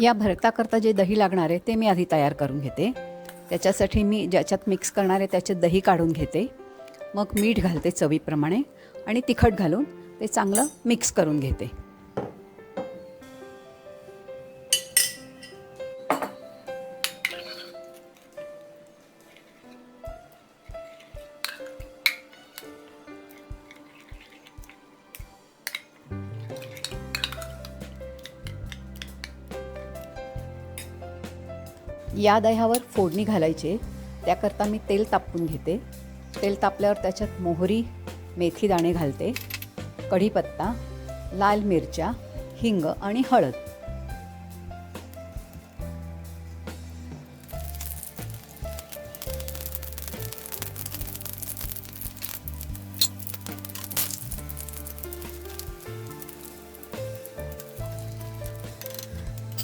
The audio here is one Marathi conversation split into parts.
या भरताकरता जे दही लागणार आहे ते मी आधी तयार करून घेते. त्याच्यासाठी मी ज्याच्यात मिक्स करणार आहे त्याच्यात दही काढून घेते. मग मीठ घालते चवीप्रमाणे आणि तिखट घालून ते चांगलं मिक्स करून घेते. या दह्यावर फोडणी घालायचे. त्याकरता मी तेल तापवून घेते. तेल तापल्यावर त्याच्यात मोहरी मेथी दाणे घालते. कढीपत्ता लाल मिरच्या हिंग आणि हळद.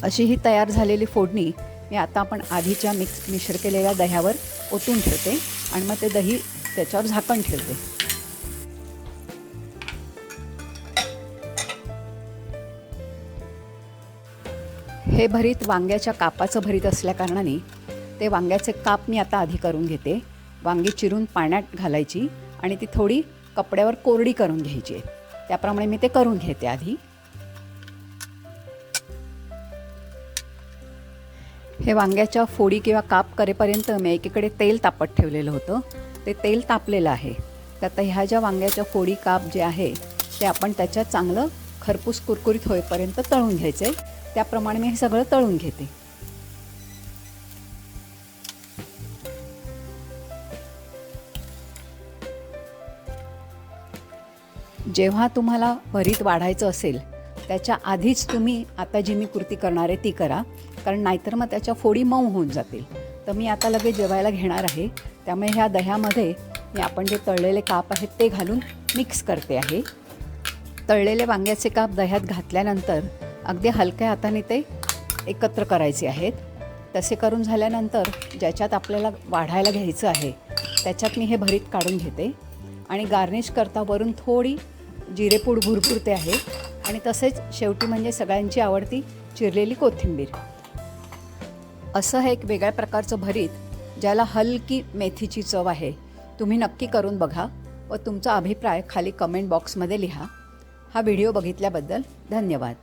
अशी ही तयार झालेली फोडणी मी आता आपण आधीच्या मिक्स मिश्र केलेल्या दह्यावर ओतून ठेवते आणि मग ते दही त्याच्यावर झाकण ठेवते. हे भरीत वांग्याच्या कापाचं भरीत असल्याकारणाने ते वांग्याचे काप मी आता आधी करून घेते. वांगी चिरून पाण्यात घालायची आणि ती थोडी कपड्यावर कोरडी करून घ्यायची त्याप्रमाणे मी ते करून घेते आधी. हे वांग्याच्या फोडी किंवा काप करेपर्यंत मी एकीकडे तेल तापत ठेवलेलं होतं. ते तेल तापलेलं आहे. तर आता ह्या ज्या वांग्याच्या फोडी काप जे आहे ते आपण त्याच्यात चांगलं खरपूस कुरकुरीत होईपर्यंत तळून घ्यायचे. त्याप्रमाणे मी हे सगळं तळून घेते. जेव्हा तुम्हाला भरीत वाढायचं असेल त्याच्या आधीच तुम्ही आता जी मी कृती करणार आहे ती करा. कारण नाहीतर मग त्याच्या फोडी मऊ होऊन जातील. तर मी आता लगेच जेवायला घेणार आहे. त्यामुळे ह्या दह्यामध्ये मी आपण जे तळलेले काप आहेत ते घालून मिक्स करते आहे. तळलेले वांग्याचे काप दह्यात घातल्यानंतर अगदी हलक्या हाताने ते एकत्र करायचे आहेत. तसे करून झाल्यानंतर ज्याच्यात आपल्याला वाढायला घ्यायचं आहे त्याच्यात मी हे भरीत काढून घेते. आणि गार्निश करता वरून थोडी जिरेपूड भुरभुरते आहे. आणि तसेच शेवटी म्हणजे सगळ्यांची आवडती चिरलेली कोथिंबीर. असं हे एक वेगळ्या प्रकारचं भरीत ज्याला हलकी मेथीची चव आहे. तुम्ही नक्की करून बघा व तुमचा अभिप्राय खाली कमेंट बॉक्समध्ये लिहा. हा व्हिडिओ बघितल्याबद्दल धन्यवाद.